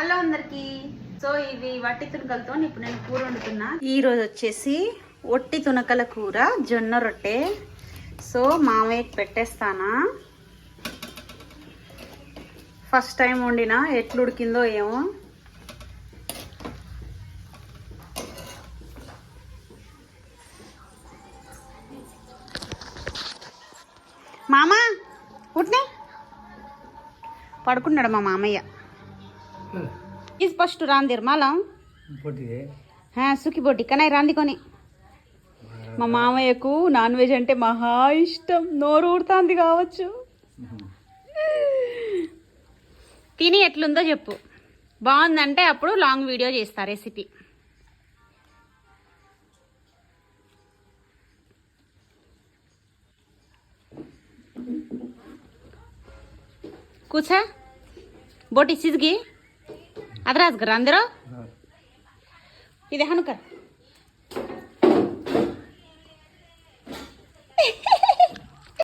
Hello అందరికి. So ఇవి వట్టి తునకలతో ఇప్పుడు నేను కూర వండుతున్నా. ఈ రోజు వచ్చేసి ఒట్టి తునకల కూర జొన్న రొట్టె. సో మామయ్యకి పెట్టేస్తానా. ఫస్ట్ టైం వండినా ఎట్లు ఉడికిందో ఏమో. మామా ఉట్నే. పడుకున్నాడు మా మామయ్య. ఇది ఫస్ట్ రాందిరు మాలం పొట్టిదే సుఖి బొట్టి కానీ రాంది కొని మా మామయ్యకు నాన్ వెజ్ అంటే మహా ఇష్టం నోరు ఊడుతుంది కావచ్చు తిని ఎట్లుందో చెప్పు బాగుందంటే అప్పుడు లాంగ్ వీడియో చేస్తా రెసిపీ కూర్చా బోటి సిజ్గి అదరాజు గారు అందరూ ఇది హనుక